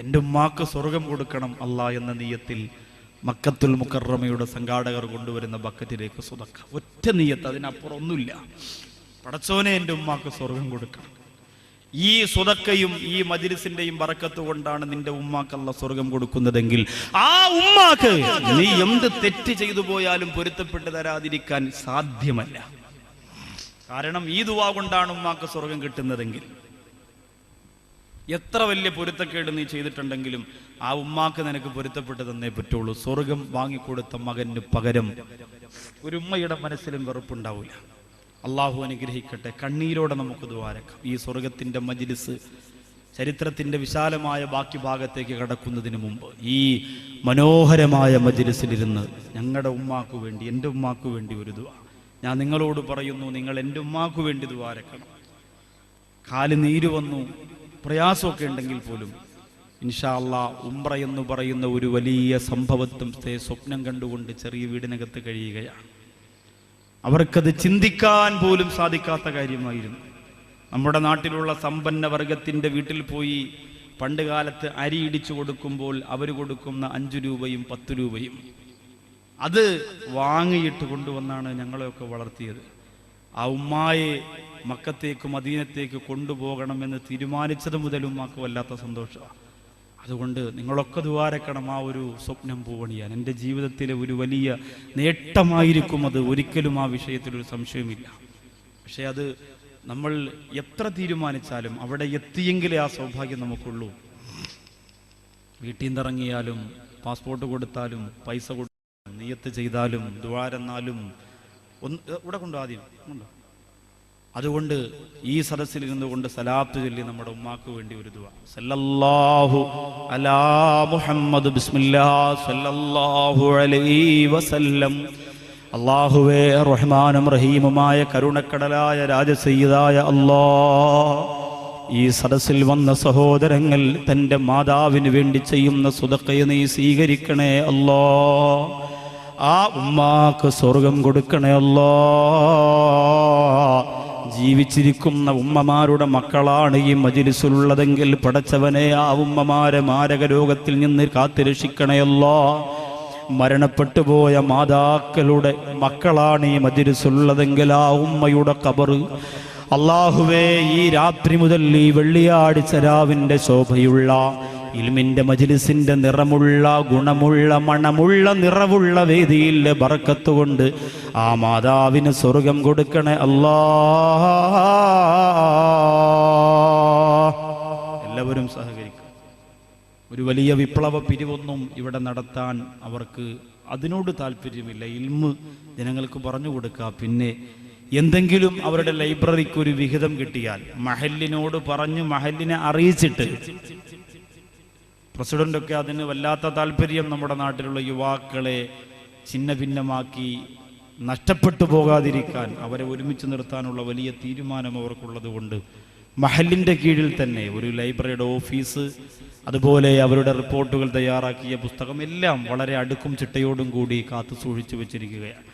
എന്റെ ഉമ്മാക്ക് സ്വർഗം കൊടുക്കണം അല്ല എന്ന നീയത്തിൽ മക്കത്തുൽ മുക്കറമയുടെ സംഘാടകർ കൊണ്ടുവരുന്ന ബക്കറ്റിലേക്ക് സുതക്ക ഒറ്റ നീയത്ത് അതിനപ്പുറം ഒന്നുമില്ല. പടച്ചോനെ എന്റെ ഉമ്മാക്ക് സ്വർഗം കൊടുക്കണം. ഈ സുതക്കയും ഈ മജിലിസിന്റെയും വറക്കത്ത് കൊണ്ടാണ് നിന്റെ ഉമ്മാക്കല്ല സ്വർഗം കൊടുക്കുന്നതെങ്കിൽ ആ ഉമ്മാക്ക് നീ എന്ത് തെറ്റ് ചെയ്തു പോയാലും പൊരുത്തപ്പെട്ട് തരാതിരിക്കാൻ സാധ്യമല്ല. കാരണം ഈ ദുവാ കൊണ്ടാണ് ഉമ്മാക്ക് സ്വർഗം കിട്ടുന്നതെങ്കിൽ. എത്ര വലിയ പൊരുത്തക്കേട് നീ ചെയ്തിട്ടുണ്ടെങ്കിലും ആ ഉമ്മാക്ക് നിനക്ക് പൊരുത്തപ്പെട്ട് തന്നേ പറ്റുള്ളൂ. സ്വർഗം വാങ്ങിക്കൊടുത്ത മകന് പകരം ഒരു ഉമ്മയുടെ മനസ്സിലും വെറുപ്പുണ്ടാവില്ല. അള്ളാഹു അനുഗ്രഹിക്കട്ടെ. കണ്ണീരോടെ നമുക്ക് ദ്വാരക്കാം ഈ സ്വർഗത്തിന്റെ മജിലിസ് ചരിത്രത്തിന്റെ വിശാലമായ ബാക്കി ഭാഗത്തേക്ക് കടക്കുന്നതിന് മുമ്പ് ഈ മനോഹരമായ മജിലിസിലിരുന്ന് ഞങ്ങളുടെ ഉമ്മാക്ക് വേണ്ടി എന്റെ ഉമ്മാക്ക് വേണ്ടി ഒരു ദുവാ ഞാൻ നിങ്ങളോട് പറയുന്നു നിങ്ങൾ എന്റെ ഉമ്മാക്ക് വേണ്ടി ദ്വാരക്കണം കാൽ നീര് വന്നു പ്രയാസമൊക്കെ ഉണ്ടെങ്കിൽ പോലും ഇൻഷാ അല്ലാ ഉംറ എന്ന് പറയുന്ന ഒരു വലിയ സംഭവത്തും സ്വപ്നം കണ്ടുകൊണ്ട് ചെറിയ വീടിനകത്ത് കഴിയുകയാണ്. അവർക്കത് ചിന്തിക്കാൻ പോലും സാധിക്കാത്ത കാര്യമായിരുന്നു. നമ്മുടെ നാട്ടിലുള്ള സമ്പന്ന വർഗത്തിന്റെ വീട്ടിൽ പോയി പണ്ട് കാലത്ത് അരി ഇടിച്ചു കൊടുക്കുമ്പോൾ അവർ കൊടുക്കുന്ന അഞ്ചു രൂപയും പത്ത് രൂപയും. അത് വാങ്ങിയിട്ട് കൊണ്ടുവന്നാണ് ഞങ്ങളെയൊക്കെ വളർത്തിയത്. ആ ഉമ്മായെ മക്കത്തേക്ക് മദീനത്തേക്ക് കൊണ്ടുപോകണമെന്ന് തീരുമാനിച്ചത് മുതൽ ഉമ്മാക്ക് വല്ലാത്ത സന്തോഷമാണ് അതുകൊണ്ട് നിങ്ങളൊക്കെ ദ്വാരക്കണം ആ ഒരു സ്വപ്നം പൂവണിയാൻ. എന്റെ ജീവിതത്തിലെ ഒരു വലിയ നേട്ടമായിരിക്കും അത്. ഒരിക്കലും ആ വിഷയത്തിൽ ഒരു സംശയമില്ല പക്ഷെ അത് നമ്മൾ എത്ര തീരുമാനിച്ചാലും അവിടെ എത്തിയെങ്കിലേ ആ സൗഭാഗ്യം നമുക്കുള്ളൂ. വീട്ടിൽ നിന്നിറങ്ങിയാലും പാസ്പോർട്ട് കൊടുത്താലും പൈസ കൊടുത്താലും നിയത്ത് ചെയ്താലും ദ്വാരെന്നാലും ഒന്ന് ഇവിടെ കൊണ്ടു ആദ്യം? കൊണ്ടോ? അതുകൊണ്ട് ഈ സദസ്സിൽ നിന്നുകൊണ്ട് സലാത്ത് ചൊല്ലി നമ്മുടെ ഉമ്മാക്ക് വേണ്ടി ഒരു ദുആ സല്ലല്ലാഹു അലാ മുഹമ്മദ് ബിസ്മില്ലാ സല്ലല്ലാഹു അലൈഹി വസല്ലം. അള്ളാഹുവേ റഹ്മാനും റഹീമുമായ കരുണക്കടലായ രാജസയ്യിദായ അല്ലാ ഈ സദസ്സിൽ വന്ന സഹോദരങ്ങൾ തന്റെ മാതാവിന് വേണ്ടി ചെയ്യുന്ന സുതക്കയെ നീ സ്വീകരിക്കണേ അല്ലാ ആ ഉമ്മാക്ക് സ്വർഗം കൊടുക്കണേ അല്ലാ. ജീവിച്ചിരിക്കുന്ന ഉമ്മമാരുടെ മക്കളാണ് ഈ മജിലിസിലുള്ളതെങ്കിൽ പടച്ചവനെ ആ ഉമ്മമാരെ മാരക രോഗത്തിൽ നിന്ന് കാത്തുരക്ഷിക്കണയല്ലോ മരണപ്പെട്ടു പോയ മാതാക്കളുടെ മക്കളാണ് ഈ മജിലിസുള്ളതെങ്കിൽ ആ ഉമ്മയുടെ കബറ് അള്ളാഹുവേ ഈ രാത്രി മുതൽ ഈ വെള്ളിയാഴ്ച രാവിന്റെ ശോഭയുള്ള ഇൽമിന്റെ മജിലിസിന്റെ നിറമുള്ള ഗുണമുള്ള മണമുള്ള നിറവുള്ള വേദിയിൽ ബറക്കത്തുകൊണ്ട് ആ മാതാവിന് സ്വർഗം കൊടുക്കണേ അല്ലാ. എല്ലാവരും സഹകരിക്കും. ഒരു വലിയ വിപ്ലവ പിരിവൊന്നും ഇവിടെ നടത്താൻ അവർക്ക് അതിനോട് താല്പര്യമില്ല. ഇൽമ് ജനങ്ങൾക്ക് പറഞ്ഞു കൊടുക്കുക പിന്നെ എന്തെങ്കിലും അവരുടെ ലൈബ്രറിക്ക് ഒരു വിഹിതം കിട്ടിയാൽ മഹലിനോട് പറഞ്ഞ് മഹലിനെ അറിയിച്ചിട്ട് പ്രസിഡന്റൊക്കെ അതിന് വല്ലാത്ത താല്പര്യം നമ്മുടെ നാട്ടിലുള്ള യുവാക്കളെ ഛിന്ന ഭിന്നമാക്കി നഷ്ടപ്പെട്ടു പോകാതിരിക്കാൻ അവരെ ഒരുമിച്ച് നിർത്താനുള്ള വലിയ തീരുമാനം അവർക്കുള്ളത് കൊണ്ട് മഹലിന്റെ കീഴിൽ തന്നെ ഒരു ലൈബ്രറിയുടെ ഓഫീസ് അതുപോലെ അവരുടെ റിപ്പോർട്ടുകൾ തയ്യാറാക്കിയ പുസ്തകം എല്ലാം വളരെ അടുക്കും ചിട്ടയോടും കൂടി കാത്തു സൂക്ഷിച്ചു വെച്ചിരിക്കുകയാണ്.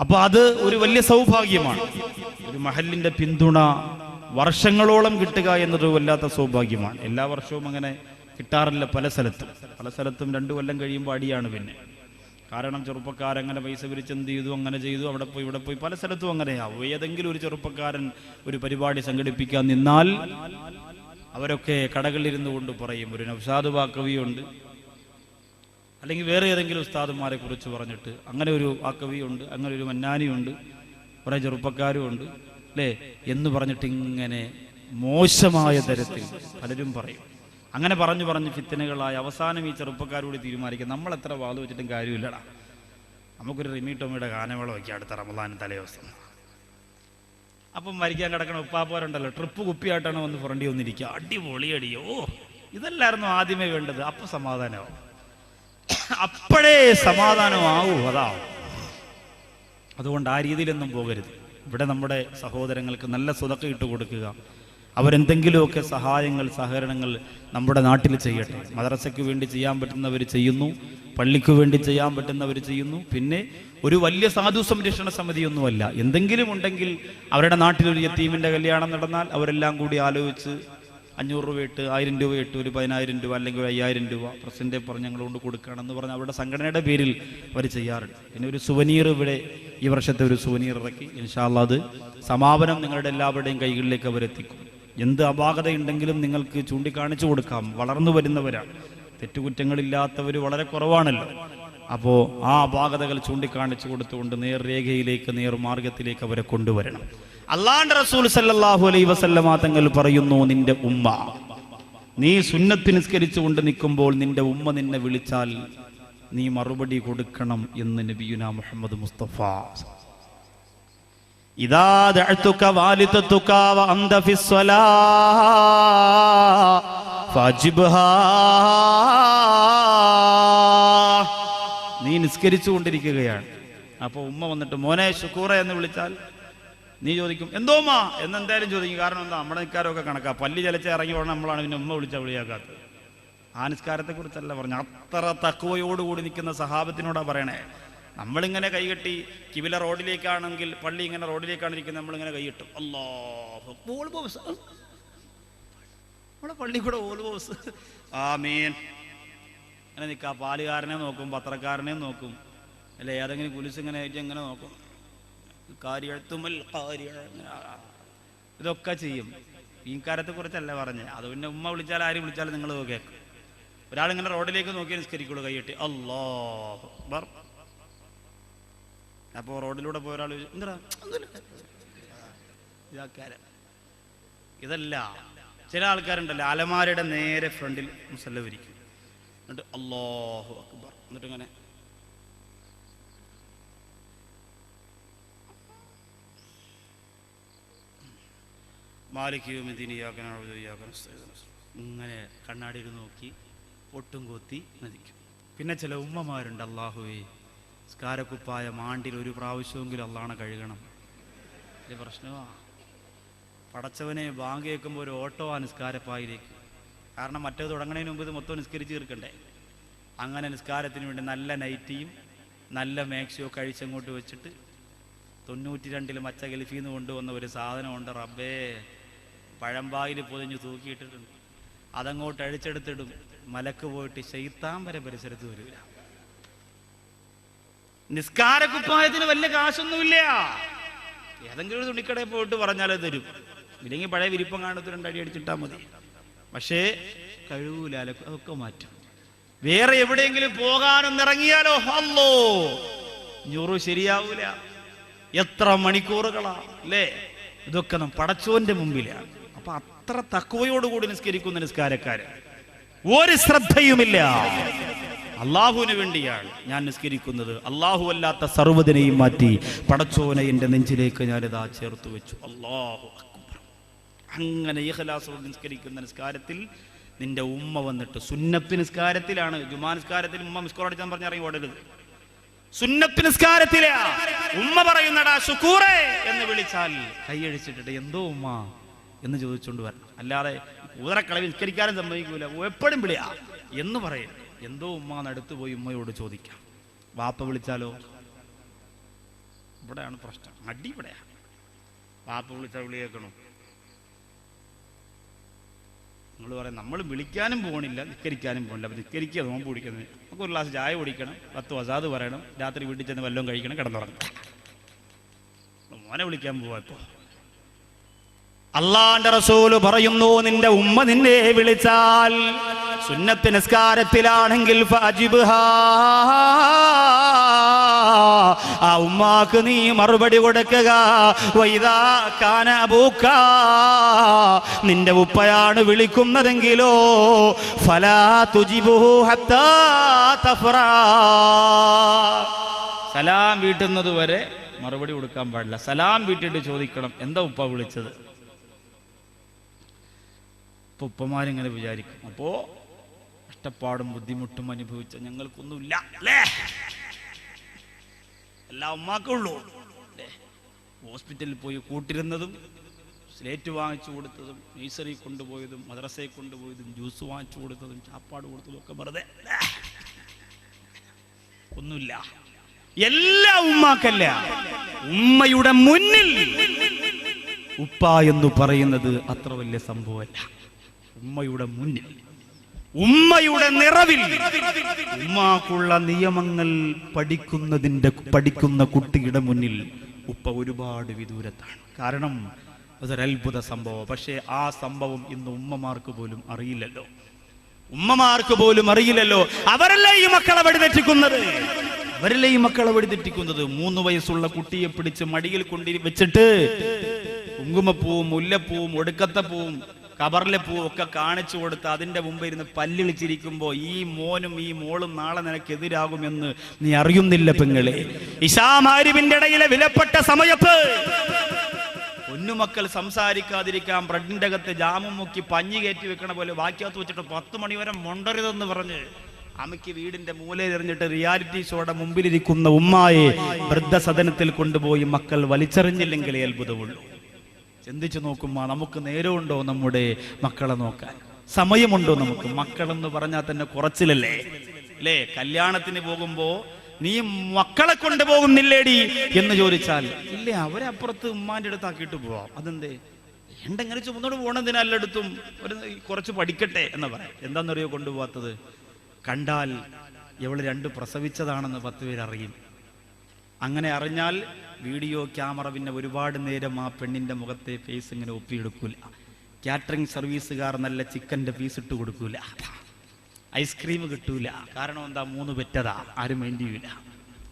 അപ്പൊ അത് ഒരു വലിയ സൗഭാഗ്യമാണ്. ഒരു മഹലിന്റെ പിന്തുണ വർഷങ്ങളോളം കിട്ടുക എന്നത് വല്ലാത്ത സൗഭാഗ്യമാണ്. എല്ലാ വർഷവും അങ്ങനെ കിട്ടാറില്ല പല സ്ഥലത്തും. പല സ്ഥലത്തും രണ്ടു കൊല്ലം കഴിയുമ്പോൾ അടിയാണ് പിന്നെ. കാരണം ചെറുപ്പക്കാരങ്ങനെ പൈസ പിരിച്ച് എന്ത് ചെയ്തു അങ്ങനെ ചെയ്തു അവിടെ പോയി ഇവിടെ പോയി. പല സ്ഥലത്തും അങ്ങനെയാവും. ഏതെങ്കിലും ഒരു ചെറുപ്പക്കാരൻ ഒരു പരിപാടി സംഘടിപ്പിക്കാൻ നിന്നാൽ അവരൊക്കെ കടകളിലിരുന്നു കൊണ്ട് പറയും. ഒരു നവ്സാദ് വാക്കവിയുണ്ട് അല്ലെങ്കിൽ വേറെ ഏതെങ്കിലും ഉസ്താദുമാരെ കുറിച്ച് പറഞ്ഞിട്ട് അങ്ങനെ ഒരു വാക്കവിയുണ്ട് അങ്ങനെ ഒരു മന്നാനിയുണ്ട് കുറേ ചെറുപ്പക്കാരും ഉണ്ട് അല്ലേ? എന്ന് പറഞ്ഞിട്ട് ഇങ്ങനെ മോശമായ തരത്തിൽ പലരും പറയും. അങ്ങനെ പറഞ്ഞു പറഞ്ഞ് ഫിത്തനകളായി അവസാനം ഈ ചെറുപ്പക്കാരോട് തീരുമാനിക്കും. നമ്മൾ എത്ര വാത് വെച്ചിട്ടും കാര്യമില്ലടാ. നമുക്കൊരു റിമി ടോമിയുടെ ഗാനമേള വയ്ക്കാം അടുത്ത റമദാൻ തലേദിവസം. അപ്പം മരിക്കാൻ കിടക്കണ ഉപ്പാപ്പോരുണ്ടല്ലോ ട്രിപ്പ് കുപ്പിയായിട്ടാണ് വന്ന് ഫ്രണ്ടി വന്നിരിക്കുക. അടിപൊളി അടിയോ ഇതല്ലായിരുന്നു ആദ്യമേ വേണ്ടത്. അപ്പൊ സമാധാനമാവും. അപ്പോഴേ സമാധാനമാവൂ അതാവും അതുകൊണ്ട് ആ രീതിയിലൊന്നും പോകരുത്. ഇവിടെ നമ്മുടെ സഹോദരങ്ങൾക്ക് നല്ല സുതക്ക ഇട്ട് കൊടുക്കുക. അവരെന്തെങ്കിലുമൊക്കെ സഹായങ്ങൾ സഹകരണങ്ങൾ നമ്മുടെ നാട്ടിൽ ചെയ്യട്ടെ. മദ്രസയ്ക്ക് വേണ്ടി ചെയ്യാൻ പറ്റുന്നവർ ചെയ്യുന്നു പള്ളിക്ക് വേണ്ടി ചെയ്യാൻ പറ്റുന്നവർ ചെയ്യുന്നു. പിന്നെ ഒരു വലിയ സാധു സംരക്ഷണ സമിതിയൊന്നുമല്ല. എന്തെങ്കിലും ഉണ്ടെങ്കിൽ അവരുടെ നാട്ടിൽ ഒരു യത്തീമിന്റെ കല്യാണം നടന്നാൽ അവരെല്ലാം കൂടി ആലോചിച്ച് അഞ്ഞൂറ് രൂപ ഇട്ട് ആയിരം രൂപ ഇട്ട് ഒരു പതിനായിരം രൂപ അല്ലെങ്കിൽ അയ്യായിരം രൂപ പ്രസിഡന്റ് പറഞ്ഞ് ഞങ്ങൾ കൊണ്ട് കൊടുക്കുകയാണെന്ന് പറഞ്ഞ് അവരുടെ സംഘടനയുടെ പേരിൽ അവർ ചെയ്യാറുണ്ട്. പിന്നെ ഒരു സുവനീർ ഇവിടെ ഈ വർഷത്തെ ഒരു സുവനീർ ഇറക്കി. ഇൻഷാല്ലാ അത് സമാപനം നിങ്ങളുടെ എല്ലാവരുടെയും കൈകളിലേക്ക് അവരെത്തിക്കും. എന്ത് അപാകതയുണ്ടെങ്കിലും നിങ്ങൾക്ക് ചൂണ്ടിക്കാണിച്ചു കൊടുക്കാം. വളർന്നു വരുന്നവരാണ് തെറ്റുകുറ്റങ്ങളില്ലാത്തവർ വളരെ കുറവാണല്ലോ. അപ്പോൾ ആ അപാകതകൾ ചൂണ്ടിക്കാണിച്ചു കൊടുത്തുകൊണ്ട് നേർരേഖയിലേക്ക് നേർമാർഗത്തിലേക്ക് അവരെ കൊണ്ടുവരണം. അള്ളാണ്ട് റസൂൽ സല്ലാഹു അലൈ വസല്ലമ തങ്ങൾ പറയുന്നു നിന്റെ ഉമ്മ നീ സുന്നത്ത് നിസ്കരിച്ചുകൊണ്ട് നിൽക്കുമ്പോൾ നിന്റെ ഉമ്മ നിന്നെ വിളിച്ചാൽ നീ മറുപടി കൊടുക്കണം എന്ന് നബിയുന മുഹമ്മദ് മുസ്തഫ. നീ നിസ്കരിച്ചു കൊണ്ടിരിക്കുകയാണ് അപ്പോൾ ഉമ്മ വന്നിട്ട് മോനെ ശുക്കൂറ എന്ന് വിളിച്ചാൽ നീ ചോദിക്കും എന്തോ ഉമ്മാ? എന്നെന്തായാലും ചോദിക്കും. കാരണം എന്താ നമ്മുടെ നിൽക്കാരൊക്കെ കണക്കാ. പല്ലി ചലച്ച ഇറങ്ങി പോകണം നമ്മളാണ് പിന്നെ ഉമ്മ വിളിച്ച വിളിയാക്കാത്തത്. ആ നിസ്കാരത്തെ കുറിച്ചല്ല പറഞ്ഞു അത്ര തക്കുവയോടുകൂടി നിൽക്കുന്ന സഹാബത്തിനോടാ പറയണേ. നമ്മളിങ്ങനെ കൈകെട്ടി കിവില റോഡിലേക്കാണെങ്കിൽ പള്ളി ഇങ്ങനെ റോഡിലേക്കാണ് ഇരിക്കുന്നത് നമ്മളിങ്ങനെ കൈയിട്ടും അല്ലാഹു ബോൾ ബോസ് നമ്മുടെ പള്ളി കൂടെ ഓൾ ആ ആമീൻ. അങ്ങനെ നിൽക്കുക. പാലുകാരനെ നോക്കും പത്രക്കാരനെ നോക്കും. അല്ലെ? ഏതെങ്കിലും കുലിസ് ഇങ്ങനെ ആയിട്ട് ഇങ്ങനെ നോക്കും? കാര്യത്തുമൽ കാര്യ. ഇതൊക്കെ ചെയ്യും. ഈ കാര്യത്തെ കുറിച്ചല്ല പറഞ്ഞത് അത് പിന്നെ ഉമ്മ വിളിച്ചാൽ ആര് വിളിച്ചാലും നിങ്ങൾ കേൾക്കും. ഒരാളിങ്ങനെ റോഡിലേക്ക് നോക്കി നിസ്കരിക്കുള്ളൂ കൈയിട്ട് അല്ലോ അപ്പോൾ റോഡിലൂടെ പോയ ഒരാൾ എന്താ ഇതല്ല ചില ആൾക്കാരുണ്ടല്ലോ അലമാരയുടെ നേരെ ഫ്രണ്ടിൽ മുസല്ല വിരിക്കും എന്നിട്ട് അള്ളാഹു അക്ബർ. എന്നിട്ട് ഇങ്ങനെ ഇങ്ങനെ കണ്ണാടിയിൽ നോക്കി ഒട്ടും കൊത്തി നദിക്കും. പിന്നെ ചില ഉമ്മമാരുണ്ട് അള്ളാഹുവേ സ്കാരക്കുപ്പായ മാണ്ടിൽ ഒരു പ്രാവശ്യമെങ്കിലും അള്ളാണെ കഴുകണം. ഇത് പ്രശ്നമാ. പടച്ചവനെ ബാങ്ക് കേൾക്കുമ്പോൾ ഒരു ഓട്ടോ ആ നിസ്കാരപ്പായിലേക്ക്. കാരണം മറ്റേത് തുടങ്ങണതിന് മുമ്പ് ഇത് മൊത്തം നിസ്കരിച്ച് തീർക്കണ്ടേ? അങ്ങനെ നിസ്കാരത്തിന് വേണ്ടി നല്ല നൈറ്റിയും നല്ല മാക്സിയോ കഴിച്ചങ്ങോട്ട് വെച്ചിട്ട് തൊണ്ണൂറ്റി രണ്ടിൽ മച്ച ഗൾഫിൽ നിന്ന് കൊണ്ടുവന്ന ഒരു സാധനമുണ്ട് റബ്ബേ. പഴമ്പായിൽ പൊതിഞ്ഞ് തൂക്കിയിട്ടിട്ടുണ്ട്. അതങ്ങോട്ട് അഴിച്ചെടുത്തിടും. മലക്ക് പോയിട്ട് ശൈത്താൻ വരെ പരിസരത്ത് വരില്ല നിസ്കാര കുപ്പായത്തിന് വലിയ കാശൊന്നുമില്ല. ഏതെങ്കിലും ഒരു തുണിക്കടയിൽ പോയിട്ട് പറഞ്ഞാലേ തരും. ഇല്ലെങ്കിൽ പഴയ വിരിപ്പം കാണത്ത് രണ്ടടി അടിച്ചിട്ടാ മതി. പക്ഷേ കഴിവൂല അലക്ക് അതൊക്കെ മാറ്റും. വേറെ എവിടെയെങ്കിലും പോകാനൊന്ന് ഇറങ്ങിയാലോ അല്ലോ ഞുറു ശരിയാവൂല. എത്ര മണിക്കൂറുകളാ അല്ലേ? ഇതൊക്കെ നാം പടച്ചോന്റെ മുമ്പിലാണ് അപ്പൊ അത്ര തക്കവയോടുകൂടി നിസ്കരിക്കുന്ന നിസ്കാരക്കാര്. ഒരു ശ്രദ്ധയുമില്ല. അള്ളാഹുവിന് വേണ്ടിയാണ് ഞാൻ നിസ്കരിക്കുന്നത്. അള്ളാഹു അല്ലാത്ത സർവതിനെയും മാറ്റി പടച്ചോനെ എന്റെ നെഞ്ചിലേക്ക് ഞാനിതാ ചേർത്ത് വെച്ചു. അള്ളാഹു അക്ബർ. അങ്ങനെ ഇഹലാസോട് നിസ്കരിക്കുന്ന നിസ്കാരത്തിൽ നിന്റെ ഉമ്മ വന്നിട്ട് സുന്നത്ത് നിസ്കാരത്തിലാണ്. ജുമാ നിസ്കാരത്തിൽ ഉമ്മ മിസ്കോർ അടിച്ചാൻ പറഞ്ഞ ഇറങ്ങി ഓടരുത്. സുന്നത്ത് നിസ്കാരത്തിലാ. ഉമ്മ പറയുന്നടാ ശുക്കൂറേ എന്ന് വിളിച്ചാൽ കൈയഴിച്ചിട്ടിട്ട് എന്തോ ഉമ്മ? എന്ന് ചോദിച്ചുകൊണ്ട് വരണം. അല്ലാതെ ഊതറക്കളവിൽ നിസ്കരിക്കാനും സമ്മതിക്കൂല എപ്പോഴും വിളിയാ എന്ന് പറയും എന്തോ ഉമ്മ നടത്തു പോയി ഉമ്മയോട് ചോദിക്കാം. വാപ്പ വിളിച്ചാലോ? ഇവിടെയാണ് പ്രശ്നം. അടി ഇവിടെയാണ് വാപ്പ വിളിച്ചാൽ വിളി നിങ്ങൾ പറയാം നമ്മൾ വിളിക്കാനും പോകണില്ല നിസ്കരിക്കാനും പോകണില്ല അപ്പം നിസ്കരിക്കുക നോമ്പ് കുടിക്കുന്നത് നമുക്ക് ഒരു ഗ്ലാസ് ചായ കുടിക്കണം പത്ത് വസാദ് പറയണം. രാത്രി വീട്ടിൽ ചെന്ന് വല്ലതും കഴിക്കണം കിടന്നുറങ്ങണം. മോനെ വിളിക്കാൻ പോവാ ഇപ്പോൾ അള്ളാന്റെ റസൂൽ പറയുന്നു നിന്റെ ഉമ്മ നിന്നെ വിളിച്ചാൽ സുന്നത്ത് നിസ്കാരത്തിലാണെങ്കിൽ. ആ ഉമ്മാക്ക് നീ മറുപടി കൊടുക്കുക വൈദാ കാന അബൂക്ക. നിന്റെ ഉപ്പയാണ് വിളിക്കുന്നതെങ്കിലോ ഫലാ തുജിബു. സലാം വീട്ടുന്നത് വരെ മറുപടി കൊടുക്കാൻ പാടില്ല സലാം വീട്ടിട്ട് ചോദിക്കണം എന്താ ഉപ്പ വിളിച്ചത് ഉപ്പമാരിങ്ങനെ വിചാരിക്കും അപ്പോ കഷ്ടപ്പാടും ബുദ്ധിമുട്ടും അനുഭവിച്ച ഞങ്ങൾക്കൊന്നുമില്ല. അല്ലേ? എല്ലാ ഉമ്മാക്കുള്ളൂ ഹോസ്പിറ്റലിൽ പോയി കൂട്ടിരുന്നതും സ്ലേറ്റ് വാങ്ങിച്ചു കൊടുത്തതും നഴ്സറി കൊണ്ടുപോയതും മദ്രസയിൽ കൊണ്ടുപോയതും ജ്യൂസ് വാങ്ങിച്ചു കൊടുത്തതും ചാപ്പാട് കൊടുത്തതും ഒക്കെ വെറുതെ. ഒന്നുമില്ല. എല്ലാ ഉമ്മാക്കല്ല? ഉമ്മയുടെ മുന്നിൽ. ഉപ്പ എന്ന് പറയുന്നത് അത്ര വലിയ സംഭവമല്ല. ഉമ്മയുടെ മുന്നിൽ. ഉമ്മയുടെ നിറവിൽ ഉമ്മാക്കുള്ള നിയമങ്ങൾ പഠിക്കുന്നതിന്റെ പഠിക്കുന്ന കുട്ടിയുടെ മുന്നിൽ ഉപ്പ ഒരുപാട് വിദൂരത്താണ്. കാരണം അതൊരത്ഭുത സംഭവം. പക്ഷേ ആ സംഭവം ഇന്ന് ഉമ്മമാർക്ക് പോലും അറിയില്ലല്ലോ. ഉമ്മമാർക്ക് പോലും അറിയില്ലല്ലോ. അവരല്ലേ ഈ മക്കളെ വഴിതെറ്റിക്കുന്നത്? അവരല്ലേ ഈ മക്കളെ വഴിതെറ്റിക്കുന്നത്? മൂന്ന് വയസ്സുള്ള കുട്ടിയെ പിടിച്ച് മടിയിൽ കൊണ്ടി വെച്ചിട്ട് കുങ്കുമപ്പൂവും മുല്ലപ്പൂവും ഒടുക്കത്തപ്പൂവും കബറിലെ പൂവൊക്കെ കാണിച്ചു കൊടുത്ത് അതിന്റെ മുമ്പ് ഇരുന്ന് പല്ലിളിച്ചിരിക്കുമ്പോൾ ഈ മോനും ഈ മോളും നാളെ നിനക്കെതിരാകുമെന്ന് നീ അറിയുന്നില്ല പെങ്ങളെ. ഇഷാമാരിവിന്റെ ഇടയിലെ വിലപ്പെട്ട സമയത്ത് പൊന്നുമക്കൾ സംസാരിക്കാതിരിക്കാൻ ബ്രെഡിന്റെ അകത്ത് ജാമും മുക്കി പഞ്ഞി കയറ്റി വെക്കണ പോലെ വാക്യാത്ത് വെച്ചിട്ട് പത്ത് മണിവരെ മൊണ്ടരുതെന്ന് പറഞ്ഞ് അമ്മയ്ക്ക് വീടിന്റെ മൂലയെറിഞ്ഞിട്ട് റിയാലിറ്റി ഷോയുടെ മുമ്പിലിരിക്കുന്ന ഉമ്മായെ വൃദ്ധസദനത്തിൽ കൊണ്ടുപോയി മക്കൾ വലിച്ചെറിഞ്ഞില്ലെങ്കിലേ അത്ഭുതമുള്ളൂ. ചിന്തിച്ചു നോക്കുമ്പോൾ നമുക്ക് നേരമുണ്ടോ നമ്മുടെ മക്കളെ നോക്കാൻ? സമയമുണ്ടോ നമുക്ക്? മക്കളെന്ന് പറഞ്ഞാൽ തന്നെ കുറച്ചിലല്ലേ? അല്ലേ? കല്യാണത്തിന് പോകുമ്പോ നീ മക്കളെ കൊണ്ടുപോകുന്നില്ലേടി എന്ന് ചോദിച്ചാൽ ഇല്ലേ അവരെ അപ്പുറത്ത് ഉമ്മാന്റെ അടുത്താക്കിയിട്ട് പോവാം. അതെന്തേ? എന്തെങ്കിലും ചുമന്നോട് പോകണതിന് എല്ലായിടത്തും? ഒരു കുറച്ച് പഠിക്കട്ടെ എന്ന് പറയാം. എന്താണെന്നറിയോ കൊണ്ടുപോകാത്തത് കണ്ടാൽ ഇവൾ രണ്ട് പ്രസവിച്ചതാണെന്ന് പത്ത് പേര് അറിയും അങ്ങനെ അറിഞ്ഞാൽ വീഡിയോ ക്യാമറ പിന്നെ ഒരുപാട് നേരം ആ പെണ്ണിന്റെ മുഖത്തെ ഫേസ് ഇങ്ങനെ ഒപ്പിയെടുക്കൂല. കാറ്ററിംഗ് സർവീസുകാർ നല്ല ചിക്കന്റെ പീസ് ഇട്ട് കൊടുക്കൂല. ഐസ്ക്രീം കിട്ടൂല. കാരണം എന്താ? മൂന്ന് പെറ്റതാ. ആരും ചെയ്യൂല.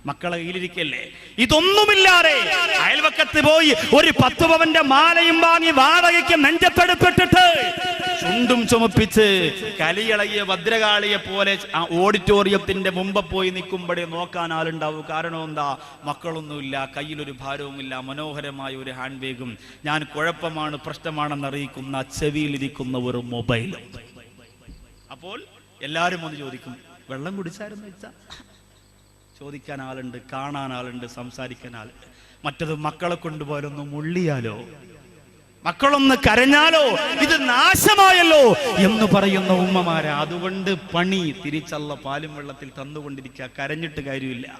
മക്കളെ കയ്യിലിരിക്കല്ലേ? ഇതൊന്നുമില്ലാതെ അയൽവക്കത്ത് പോയി ഒരു പത്ത് പവന്റെ മാലയും വാങ്ങി വാടകയ്ക്ക് നെഞ്ചത്തെടുപ്പിട്ടിട്ട് ചുണ്ടും ചുമപ്പിച്ച് കലിയിളകിയ ഭദ്രകാളിയെ പോലെ ആ ഓഡിറ്റോറിയത്തിന്റെ മുമ്പ് പോയി നിൽക്കുമ്പോഴേ നോക്കാൻ ആളുണ്ടാവും. കാരണം എന്താ? മക്കളൊന്നുമില്ല കയ്യിലൊരു ഭാരവുമില്ല മനോഹരമായ ഒരു ഹാൻഡ് ബാഗും ഞാൻ കുഴപ്പമാണ് പ്രശ്നമാണെന്ന് അറിയിക്കുന്ന ചെവിയിലിരിക്കുന്ന ഒരു മൊബൈലും. അപ്പോൾ എല്ലാവരും ഒന്ന് ചോദിക്കും വെള്ളം കുടിച്ചായിരുന്നു വെച്ചാ ചോദിക്കാൻ ആളുണ്ട് കാണാൻ ആളുണ്ട് സംസാരിക്കാൻ ആളുണ്ട്. മറ്റത് മക്കളെ കൊണ്ടുപോയാലൊന്ന് മുള്ളിയാലോ? മക്കളൊന്ന് കരഞ്ഞാലോ? ഇത് നാശമായല്ലോ എന്ന് പറയുന്ന ഉമ്മമാരെ അതുകൊണ്ട് പണി തിരിച്ചല്ല പാലും വെള്ളത്തിൽ തന്നുകൊണ്ടിരിക്കുക കരഞ്ഞിട്ട് കാര്യമില്ല.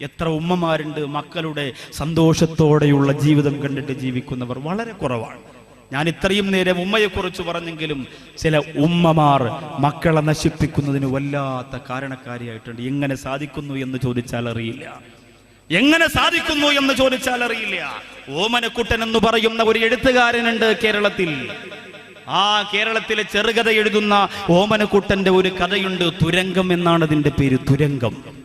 എത്ര ഉമ്മമാരുണ്ട് മക്കളുടെ സന്തോഷത്തോടെയുള്ള ജീവിതം കണ്ടിട്ട് ജീവിക്കുന്നവർ വളരെ കുറവാണ്. ഞാൻ ഇത്രയും നേരം ഉമ്മയെക്കുറിച്ച് പറഞ്ഞെങ്കിലും ചില ഉമ്മമാർ മക്കളെ നശിപ്പിക്കുന്നതിന് വല്ലാത്ത കാരണക്കാരിയായിട്ടുണ്ട്. എങ്ങനെ സാധിക്കുന്നു എന്ന് ചോദിച്ചാൽ അറിയില്ല. എങ്ങനെ സാധിക്കുന്നു എന്ന് ചോദിച്ചാൽ അറിയില്ല. ഓമനക്കുട്ടൻ എന്ന് പറയുന്ന ഒരു എഴുത്തുകാരനുണ്ട് കേരളത്തിൽ. ആ കേരളത്തിലെ ചെറുകഥ എഴുതുന്ന ഓമനക്കുട്ടന്റെ ഒരു കഥയുണ്ട് തുരങ്കം എന്നാണ് അതിന്റെ പേര്. തുരങ്കം.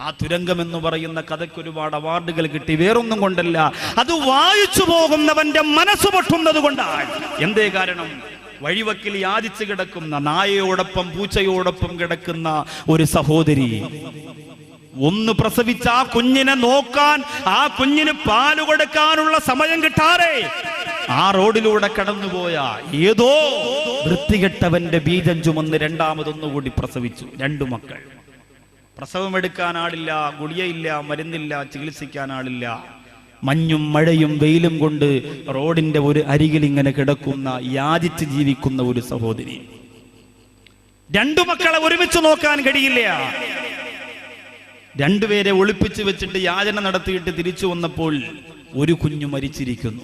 ആ തുരങ്കം എന്ന് പറയുന്ന കഥയ്ക്ക് ഒരുപാട് അവാർഡുകൾ കിട്ടി. വേറൊന്നും കൊണ്ടല്ല. അത് വായിച്ചു പോകുന്നവന്റെ മനസ്സ് പൊട്ടുന്നത് കൊണ്ടാണ്. എന്തേ കാരണം? വഴിവക്കിൽ യാചിച്ചു കിടക്കുന്ന നായയോടൊപ്പം പൂച്ചയോടൊപ്പം കിടക്കുന്ന ഒരു സഹോദരി. ഒന്ന് പ്രസവിച്ച ആ കുഞ്ഞിനെ നോക്കാൻ ആ കുഞ്ഞിന് പാൽ കൊടുക്കാനുള്ള സമയം കിട്ടാറേ. ആ റോഡിലൂടെ കടന്നുപോയ ഏതോ വൃത്തികെട്ടവന്റെ ബീജം ചുമന്ന് രണ്ടാമതൊന്നുകൂടി പ്രസവിച്ചു. രണ്ടു മക്കൾ. പ്രസവം എടുക്കാൻ ആളില്ല ഗുളിയയില്ല മരുന്നില്ല ചികിത്സിക്കാൻ ആളില്ല. മഞ്ഞും മഴയും വെയിലും കൊണ്ട് റോഡിന്റെ ഒരു അരികിൽ ഇങ്ങനെ കിടക്കുന്ന യാചിച്ച് ജീവിക്കുന്ന ഒരു സഹോദരി. രണ്ടു മക്കളെ ഒരുമിച്ച് നോക്കാൻ കഴിയില്ല. രണ്ടുപേരെ ഒളിപ്പിച്ചു വെച്ചിട്ട് യാചന നടത്തിയിട്ട് തിരിച്ചു വന്നപ്പോൾ ഒരു കുഞ്ഞു മരിച്ചിരിക്കുന്നു.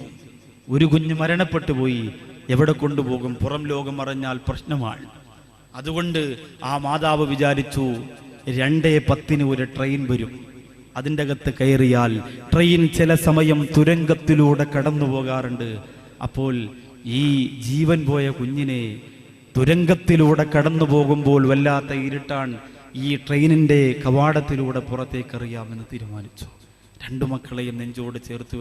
ഒരു കുഞ്ഞു മരണപ്പെട്ടു പോയി. എവിടെ കൊണ്ടുപോകും? പുറം ലോകം അറിഞ്ഞാൽ പ്രശ്നമാണ്. അതുകൊണ്ട് ആ മാതാവ് വിചാരിച്ചു രണ്ടേ പത്തിന് ഒരു ട്രെയിൻ വരും. അതിന്റെ അകത്ത് കയറിയാൽ ട്രെയിൻ ചില സമയം തുരങ്കത്തിലൂടെ കടന്നു പോകാറുണ്ട്. അപ്പോൾ ഈ ജീവൻ പോയ കുഞ്ഞിനെ തുരങ്കത്തിലൂടെ കടന്നു പോകുമ്പോൾ വല്ലാത്ത ഇരുട്ടാൻ ഈ ട്രെയിനിന്റെ കവാടത്തിലൂടെ പുറത്തേക്കറിയാമെന്ന് തീരുമാനിച്ചു. രണ്ടു മക്കളെയും നെഞ്ചോട് ചേർത്ത്